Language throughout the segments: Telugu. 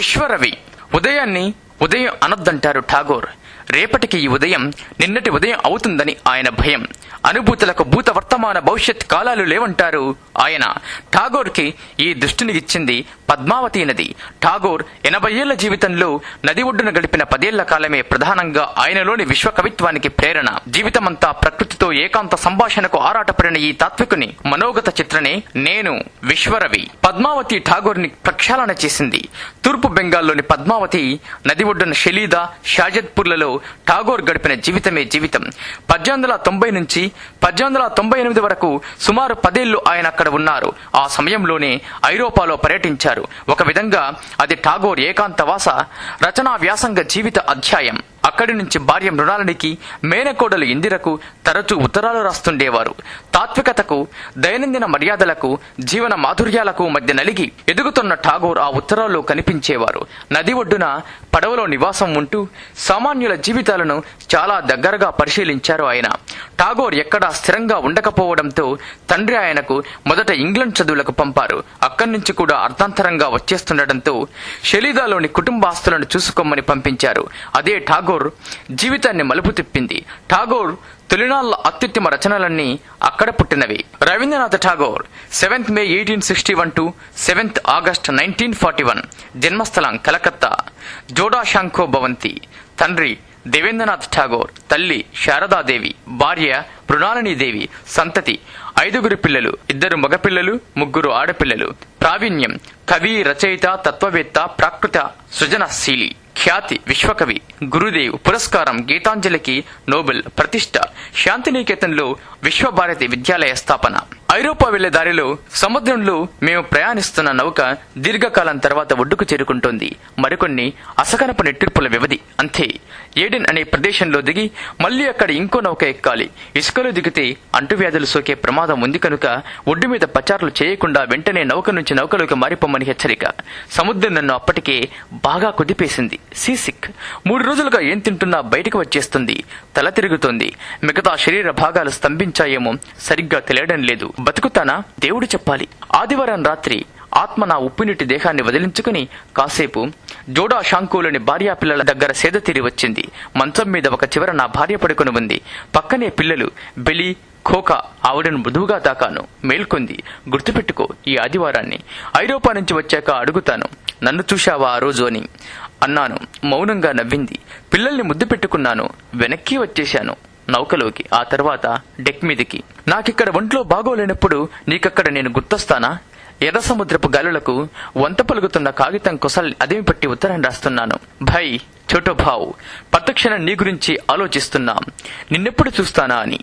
విశ్వరవి. ఉదయాన్ని ఉదయం అనొద్దంటారు ఠాగోర్. రేపటికి ఈ ఉదయం నిన్నటి ఉదయం అవుతుందని ఆయన భయం. అనుభూతులకు భూత వర్తమాన భవిష్యత్ కాలాలు లేవంటారు ఆయన. ఠాగోర్కి ఈ దృష్టిని ఇచ్చింది పద్మావతి నది. ఠాగోర్ ఎనభై ఏళ్ళ జీవితంలో నది ఒడ్డున గడిపిన పదేళ్ళ కాలమే ప్రధానంగా ఆయనలోని విశ్వకవిత్వానికి ప్రేరణ. జీవితమంతా ప్రకృతితో ఏకాంత సంభాషణకు ఆరాటపడిన ఈ తాత్వికుని మనోగత చిత్రనే నేను విశ్వరవి. పద్మావతి ఠాగోర్ని ప్రక్షాళన చేసింది. తూర్పు బెంగాల్లోని పద్మావతి నది ఒడ్డున షెలీదా షాజద్పూర్లలో ఠాగోర్ గడిపిన జీవితమే జీవితం. పద్దెనిమిది వందల తొంభై నుంచి పద్దెనిమిది వందల తొంభై ఎనిమిది వరకు సుమారు పదేళ్ళు ఆయన అక్కడ ఉన్నారు. ఆ సమయంలోనే ఐరోపాలో పర్యటించారు. ఒక విధంగా అది ఠాగోర్ ఏకాంతవాస రచనా వ్యాసంగ జీవిత అధ్యాయం. అక్కడి నుంచి భార్య మృణాలనికి మేనకోడలు ఇందిరకు తరచూ ఉత్తరాలు రాస్తుండేవారు. తాత్వికతకు దైనందిన మర్యాదలకు జీవన మాధుర్యాలకు మధ్య నలిగి ఎదుగుతున్న ఠాగోర్ ఆ ఉత్తరాల్లో కనిపించేవారు. నది ఒడ్డున పడవలో నివాసం ఉంటూ సామాన్యుల జీవితాలను చాలా దగ్గరగా పరిశీలించారు ఆయన. ఠాగోర్ ఎక్కడా స్థిరంగా ఉండకపోవడంతో తండ్రి ఆయనకు మొదట ఇంగ్లండ్ చదువులకు పంపారు. అక్కడి నుంచి కూడా అర్థాంతరంగా వచ్చేస్తుండటంతో షెలీదాలోని కుటుంబాస్తులను చూసుకోమని పంపించారు. అదే ఠాగోర్ జీవితాన్ని మలుపు తిప్పింది. ఠాగోర్ తొలినాళ్ళ అత్యుత్తమ రచనలన్నీ అక్కడ పుట్టినవి. Rabindranath Tagore seventh May eighteen sixty one to seventh August nineteen forty one. జన్మస్థలం కలకత్తా. జోడా శాంఖో భవంతి. తండ్రి దేవేంద్రనాథ్ ఠాగోర్ తల్లి శారదాదేవి భార్య మృణాలినీదేవి సంతతి ఐదుగురు పిల్లలు ఇద్దరు మగపిల్లలు ముగ్గురు ఆడపిల్లలు. ప్రావీణ్యం కవి రచయిత తత్వవేత్త ప్రాకృత సృజనశీలి. ఖ్యాతి విశ్వకవి గురుదేవ్ పురస్కారం గీతాంజలికి నోబెల్ ప్రతిష్ట. శాంతినికేతన్లో విశ్వభారతి విద్యాలయ స్థాపన. ఐరోపా వెళ్ళే దారిలో సముద్రంలో మేము ప్రయాణిస్తున్న నౌక దీర్ఘకాలం తర్వాత ఒడ్డుకు చేరుకుంటోంది. మరికొన్ని అసకనపు నెట్టిర్పుల వ్యవధి అంతే. ఏడెన్ అనే ప్రదేశంలో దిగి మళ్ళీ అక్కడ ఇంకో నౌక ఎక్కాలి. ఇసుకలో దిగితే అంటువ్యాధులు సోకే ప్రమాదం ఉంది కనుక ఒడ్డు మీద పచారులు చేయకుండా వెంటనే నౌక నుంచి నౌకలోకి మారిపోమని హెచ్చరిక. సముద్రం నన్ను అప్పటికే బాగా కుదిపేసింది. సీసిక్. మూడు రోజులుగా ఏం తింటున్నా బయటకు వచ్చేస్తుంది. తల తిరుగుతోంది. మిగతా శరీర భాగాలు స్తంభించాయేమో సరిగ్గా తెలియడం లేదు. బతుకుతానా? దేవుడు చెప్పాలి. ఆదివారం రాత్రి ఆత్మ నా ఉప్పునీటి దేహాన్ని వదిలించుకుని కాసేపు జోడా షాంకులోని భార్యా పిల్లల దగ్గర సేద తీరి వచ్చింది. మంచం మీద ఒక చివర నా భార్య పడుకుని ఉంది. పక్కనే పిల్లలు బెలి ఖోకా ఆవిడను మృదువుగా తాకాను. మేల్కొంది గుర్తుపెట్టుకో ఈ ఆదివారాన్ని. ఐరోపా నుంచి వచ్చాక అడుగుతాను నన్ను చూశావా ఆ రోజు? అని. అన్నాను మౌనంగా నవ్వింది. పిల్లల్ని ముద్దు పెట్టుకున్నాను వెనక్కి వచ్చేశాను. నౌకలోకి ఆ తర్వాత డెక్ మీదికి. నాకిక్కడ ఒంట్లో బాగోలేనప్పుడు నీకక్కడ నేను గుర్తొస్తానా? ఎర్ర సముద్రపు గాలులకు వంత పలుకుతున్న కాగితం కొసల్ అదేమి పట్టి ఉత్తరం రాస్తున్నాను. భై చోటో భావ్ ప్రతక్షణం నీ గురించి ఆలోచిస్తున్నాం. నిన్నెప్పుడు చూస్తానా అని.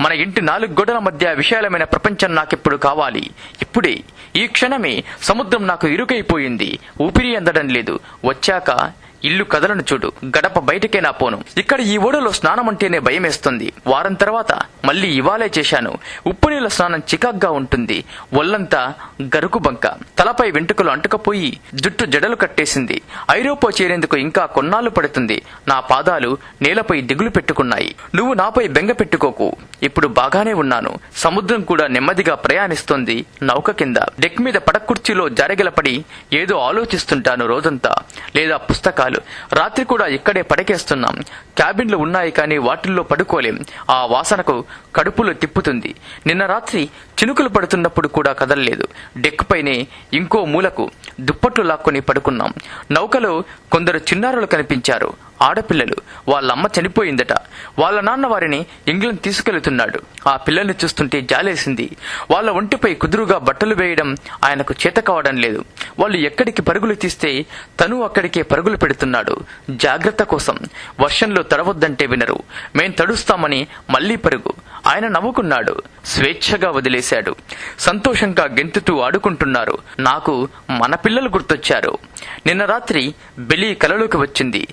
మన ఇంటి నాలుగు గోడల మధ్య విశాలమైన ప్రపంచం నాకెప్పుడు కావాలి? ఇప్పుడే ఈ క్షణమే సముద్రం నాకు ఇరుకైపోయింది. ఊపిరి అందడం లేదు. వచ్చాక ఇల్లు కదలను చూడు గడప బయటకే నా పోను. ఇక్కడ ఈ ఓడలో స్నానం అంటేనే భయమేస్తుంది. వారం తర్వాత మళ్ళీ ఇవాళే చేశాను. ఉప్పు నీళ్ళ స్నానం చికాగ్గా ఉంటుంది. ఒళ్ళంతా గరుకు బంక. తలపై వెంట్రుకలు అంటుకపోయి జుట్టు జడలు కట్టేసింది. ఐరోపా చేరేందుకు ఇంకా కొన్నాళ్ళు పడుతుంది. నా పాదాలు నేలపై దిగులు పెట్టుకున్నాయి. నువ్వు నాపై బెంగ పెట్టుకోకు. ఇప్పుడు బాగానే ఉన్నాను. సముద్రం కూడా నెమ్మదిగా ప్రయాణిస్తోంది నౌక కింద. డెక్ మీద పడకుర్చీలో జారగిలపడి ఏదో ఆలోచిస్తుంటాను రోజంతా. లేదా పుస్తకాలు రాత్రి కూడా ఇక్కడే పడకేస్తున్నాం. క్యాబిన్లు ఉన్నాయి కానీ వాటిల్లో పడుకోలేం. ఆ వాసనకు కడుపులో తిప్పుతుంది. నిన్న రాత్రి చినుకులు పడుతున్నప్పుడు కూడా కదలలేదు. డెక్ పైనే ఇంకో మూలకు దుప్పట్లు లాక్కొని పడుకున్నాం. నౌకలో కొందరు చిన్నారులు కనిపించారు. ఆడపిల్లలు. వాళ్ళ అమ్మ చనిపోయిందట. వాళ్ళ నాన్న వారిని ఇంగ్లండ్ తీసుకెళ్తున్నాడు. ఆ పిల్లల్ని చూస్తుంటే జాలేసింది. వాళ్ళ ఒంటిపై కుదురుగా బట్టలు వేయడం ఆయనకు చేత కావడం లేదు. వాళ్ళు ఎక్కడికి పరుగులు తీస్తే తను అక్కడికే పరుగులు పెడుతున్నాడు. జాగ్రత్త కోసం. వర్షంలో తడవద్దంటే వినరు. మేం తడుస్తామని మళ్ళీ పరుగు. ఆయన నవ్వుకున్నాడు. స్వేచ్ఛగా వదిలేశాడు. సంతోషంగా గెంతుతూ ఆడుకుంటున్నారు. నాకు మన పిల్లలు గుర్తొచ్చారు. నిన్న రాత్రి బెలి కలలోకి వచ్చింది.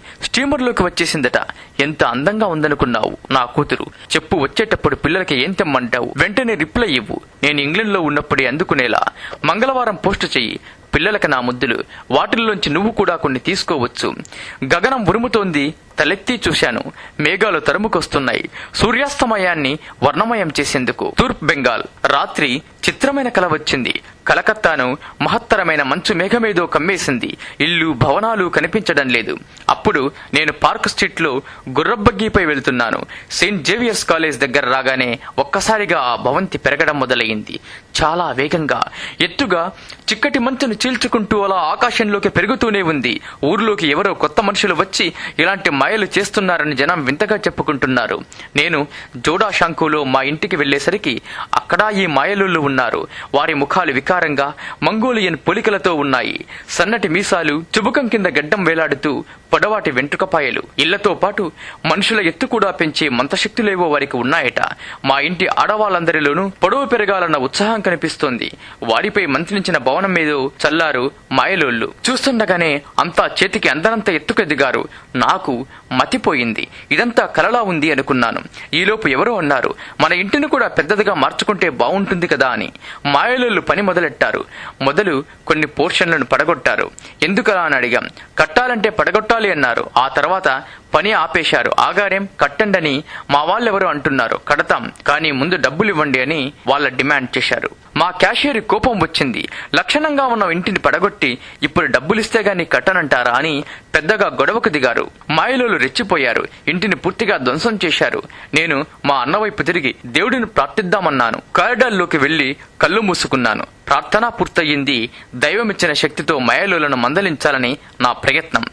స్టీమర్లోకి వచ్చేసిందట. ఎంత అందంగా ఉందనుకున్నావు నా కూతురు. చెప్పు వచ్చేటప్పుడు పిల్లలకి ఏం తెమ్మంటావు? వెంటనే రిప్లై ఇవ్వు. నేను ఇంగ్లండ్లో ఉన్నప్పుడే అందుకునేలా. మంగళవారం పోస్టు చెయ్యి. పిల్లలకి నా ముద్దులు. వాటిల్లోంచి నువ్వు కూడా కొన్ని తీసుకోవచ్చు. గగనం ఉరుముతోంది. తలెత్తి చూశాను. మేఘాలు తరుముకొస్తున్నాయి. సూర్యాస్తమయాన్ని వర్ణమయం చేసేందుకు. తూర్పు బెంగాల్. రాత్రి చిత్రమైన కల వచ్చింది. కలకత్తాను మహత్తరమైన మంచు మేఘమేదో కమ్మేసింది. ఇల్లు భవనాలు కనిపించడం లేదు. అప్పుడు నేను పార్క్ స్ట్రీట్లో గుర్రబ్బగ్గీపై వెళ్తున్నాను. సెయింట్ జేవియర్స్ కాలేజ్ దగ్గర రాగానే ఒక్కసారిగా ఆ భవంతి పెరగడం మొదలయ్యింది. చాలా వేగంగా. ఎత్తుగా చిక్కటి మంచును చీల్చుకుంటూ అలా ఆకాశంలోకి పెరుగుతూనే ఉంది. ఊర్లోకి ఎవరో కొత్త మనుషులు వచ్చి ఇలాంటి మాయలు చేస్తున్నారని జనం వింతగా చెప్పుకుంటున్నారు. నేను జోడా శంకులో మా ఇంటికి వెళ్ళేసరికి అక్కడ ఈ మాయలుళ్ళు ఉన్నారు. వారి ముఖాలు వికారంగా మంగోలియన్ పొలికలతో ఉన్నాయి. సన్నటి మీసాలు చుబుకం కింద గడ్డం వేలాడుతూ పొడవాటి వెంట్రుకపాయలు. ఇళ్ళతో పాటు మనుషుల ఎత్తు కూడా పెంచే మంతశక్తులేవో వారికి ఉన్నాయట. మా ఇంటి ఆడవాళ్ళందరిలోనూ పొడవు పెరగాలన్న ఉత్సాహం కనిపిస్తోంది. వారిపై మంత్రించిన భవనం మీద చల్లారు మాయలోళ్ళు. చూస్తుండగానే అంతా చేతికి అందనంత ఎత్తుకెదిగారు నాకు మతిపోయింది. ఇదంతా కలలా ఉంది అనుకున్నాను. ఈలోపు ఎవరో అన్నారు మన ఇంటిని కూడా పెద్దదిగా మార్చుకుంటే బాగుంటుంది కదా అని. మాయలోళ్ళు పని మొదలెట్టారు. మొదలు కొన్ని పోర్షన్లను పడగొట్టారు. ఎందుకలా అని అడిగాం. కట్టాలంటే పడగొట్టాలి అన్నారు. ఆ తర్వాత పని ఆపేశారు. ఆగారేం? కట్టండని మా వాళ్ళెవరో అంటున్నారు. కడతాం. కానీ ముందు డబ్బులు ఇవ్వండి అని వాళ్ళ డిమాండ్ చేశారు. మా క్యాషియర్ కోపం వచ్చింది. లక్షణంగా ఉన్న ఇంటిని పడగొట్టి ఇప్పుడు డబ్బులిస్తే గాని కట్టనంటారా? అని పెద్దగా గొడవకు దిగారు. మాయలోలు రెచ్చిపోయారు. ఇంటిని పూర్తిగా ధ్వంసం చేశారు. నేను మా అన్న వైపు తిరిగి దేవుడిని ప్రార్థిద్దామన్నాను. కారిడార్లోకి వెళ్ళి కళ్ళు మూసుకున్నాను. ప్రార్థన పూర్తయింది. దైవమిచ్చిన శక్తితో మయలులను మందలించాలని నా ప్రయత్నం.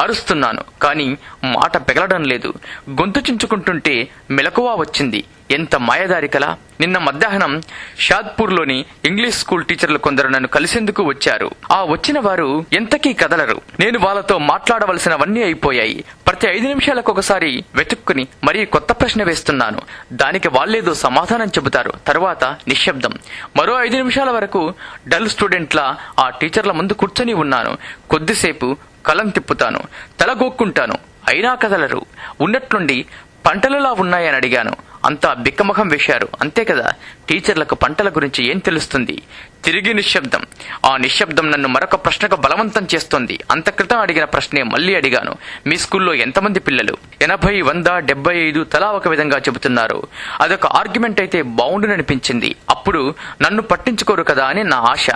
అరుస్తున్నాను కానీ మాట పెగలడం లేదు. గొంతు చించుకుంటుంటే మెలకువా వచ్చింది. ఎంత మాయదారి కల. నిన్న మధ్యాహ్నం షాద్పూర్లోని ఇంగ్లీష్ స్కూల్ టీచర్లు కొందరు నన్ను కలిసేందుకు వచ్చారు. ఆ వచ్చిన వారు ఎంతకీ కదలరు. నేను వాళ్ళతో మాట్లాడవలసినవన్నీ అయిపోయాయి. ప్రతి ఐదు నిమిషాలకు ఒకసారి వెతుక్కుని మరీ కొత్త ప్రశ్న వేస్తున్నాను. దానికి వాళ్ళేదో సమాధానం చెబుతారు. తరువాత నిశ్శబ్దం. మరో ఐదు నిమిషాల వరకు డల్ స్టూడెంట్లా ఆ టీచర్ల ముందు కూర్చొని ఉన్నాను. కొద్దిసేపు కలం తిప్పుతాను తలగోక్కుంటాను అయినా కదలరు. ఉన్నట్లుండి పంటలలా ఉన్నాయని అడిగాను. అంతా బిక్కముఖం వేశారు. అంతే కదా? టీచర్లకు పంటల గురించి ఏం తెలుస్తుంది? తిరిగి నిశ్శబ్దం. ఆ నిశ్శబ్దం నన్ను మరొక ప్రశ్నకు బలవంతం చేస్తోంది. అంతక్రితం అడిగిన ప్రశ్నే మళ్ళీ అడిగాను. మీ స్కూల్లో ఎంతమంది పిల్లలు? ఎనభై వంద డెబ్బై ఐదు తలా ఒక విధంగా చెబుతున్నారు. అదొక ఆర్గ్యుమెంట్ అయితే బాగుండుననిపించింది అప్పుడు నన్ను పట్టించుకోరు కదా అని నా ఆశ.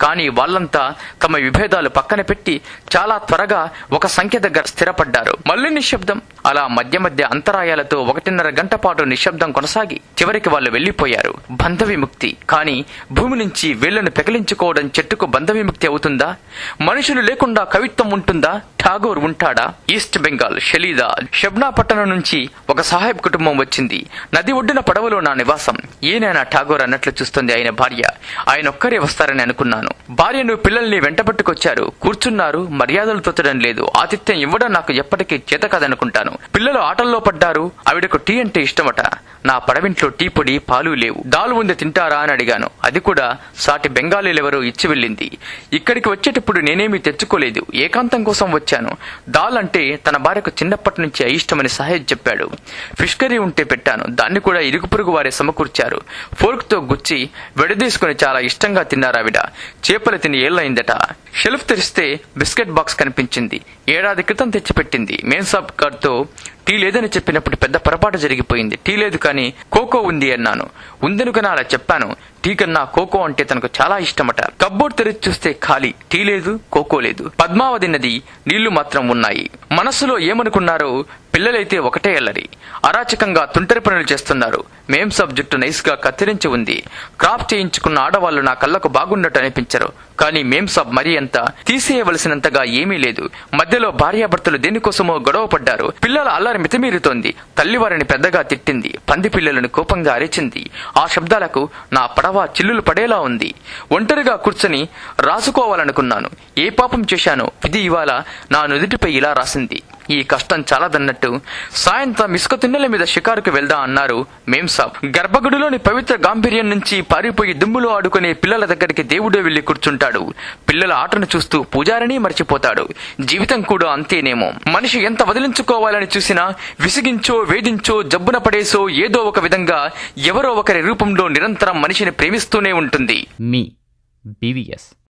కానీ వాళ్ళంతా తమ విభేదాలు పక్కన పెట్టి చాలా త్వరగా ఒక సంఖ్య దగ్గర స్థిరపడ్డారు. మళ్ళీ నిశ్శబ్దం. అలా మధ్య మధ్య అంతరాయాలతో ఒకటిన్నర గంట పాటు నిశ్శబ్దం కొనసాగి చివరికి వాళ్ళు వెళ్ళిపోయారు బంధ విముక్తి. కానీ భూమి నుంచి వేళ్ళను పెకలించుకోవడం చెట్టుకు బంధ విముక్తి అవుతుందా? మనుషులు లేకుండా కవిత్వం ఉంటుందా? ఠాగూర్ ఉంటాడా? ఈస్ట్ బెంగాల్ షలీదా షబ్నా పట్టణం నుంచి ఒక సాహెబ్ కుటుంబం వచ్చింది. నది ఒడ్డున పడవలో నా నివాసం. ఏనైనా ఠాగూర్ అన్నట్లు చూస్తుంది ఆయన భార్య. ఆయన ఒక్కరే వస్తారని అనుకున్నాను. భార్యను పిల్లల్ని వెంటబట్టుకొచ్చారు కూర్చున్నారు. మర్యాదలు తొత్తడం లేదు. ఆతిథ్యం ఇవ్వడం నాకు ఎప్పటికీ చేత కాదనుకుంటాను. పిల్లలు ఆటల్లో పడ్డారు. ఆవిడకు టీ అంటే ఇష్టమట. నా పడవింట్లో టీ పొడి పాలు లేవు. దాలు ఉంది తింటారా అని అడిగాను. అది కూడా సాటి బెంగాలీలెవరో ఇచ్చి వెళ్ళింది. ఇక్కడికి వచ్చేటప్పుడు నేనేమీ తెచ్చుకోలేదు. ఏకాంతం కోసం వచ్చాను. దాల్ అంటే తన భార్యకు చిన్నప్పటి నుంచి అయిష్టమని సాహెబ్ చెప్పాడు. ఫిష్ కర్రీ ఉంటే పెట్టాను. దాన్ని కూడా ఇరుగు పొరుగు వారే సమకూర్చారు. ఫోర్క్తో గుచ్చి విడదీసుకుని చాలా ఇష్టంగా తిన్నారావిడ చేపలు తిని ఏళ్ళయిందట. షెల్ఫ్ తెరిస్తే బిస్కెట్ బాక్స్ కనిపించింది. ఏడాది క్రితం తెచ్చిపెట్టింది. మేన్సాబ్ గారితో టీ లేదని చెప్పినప్పుడు పెద్ద పొరపాటు జరిగిపోయింది. టీ లేదు కానీ కోకో ఉంది అన్నాను. ఉందనుకని అలా చెప్పాను. టీ కన్నా కోకో అంటే తనకు చాలా ఇష్టమట. కబ్బోర్డ్ తెరిచి చూస్తే ఖాళీ. టీ లేదు కోకో లేదు. పద్మావతి నది నీళ్ళు మాత్రం ఉన్నాయి. మనసులో ఏమనుకున్నారో పిల్లలైతే ఒకటే అల్లరి. అరాచకంగా తుంటరి పనులు చేస్తున్నారు. మేం సబ్ జుట్టు నైస్గా కత్తిరించి ఉంది. క్రాప్ చేయించుకున్న ఆడవాళ్ళు నా కళ్ళకు బాగున్నట్టు అనిపించరు. కానీ మేం సబ్ మరీ అంత తీసేయవలసినంతగా ఏమీ లేదు. మధ్యలో భార్యాభర్తలు దేనికోసమో గొడవ పడ్డారు పిల్లల అల్లరి మితిమీరుతోంది. తల్లి వారిని పెద్దగా తిట్టింది. పంది పిల్లలను కోపంగా అరిచింది. ఆ శబ్దాలకు నా పడవ చిల్లులు పడేలా ఉంది. ఒంటరిగా కూర్చొని రాసుకోవాలనుకున్నాను. ఏ పాపం చేశానో ఇది ఇవాళ నా నుదుటిపై ఇలా రాసింది. ఈ కష్టం చాలదన్నట్టు సాయంత్రం ఇసుక తిన్నెల మీద షికారుకు వెళ్దాం అన్నారు మేంసాబ్ గర్భగుడిలోని పవిత్ర గాంభీర్యం నుంచి పారిపోయి దుమ్ములో ఆడుకునే పిల్లల దగ్గరికి దేవుడే వెళ్ళి కూర్చుంటాడు. పిల్లల ఆటను చూస్తూ పూజారిని మర్చిపోతాడు. జీవితం కూడా అంతేనేమో. మనిషి ఎంత వదిలించుకోవాలని చూసినా విసిగించో వేధించో జబ్బున పడేసో ఏదో ఒక విధంగా ఎవరో ఒకరి రూపంలో నిరంతరం మనిషిని ప్రేమిస్తూనే ఉంటుంది. మీ బీవీఎస్.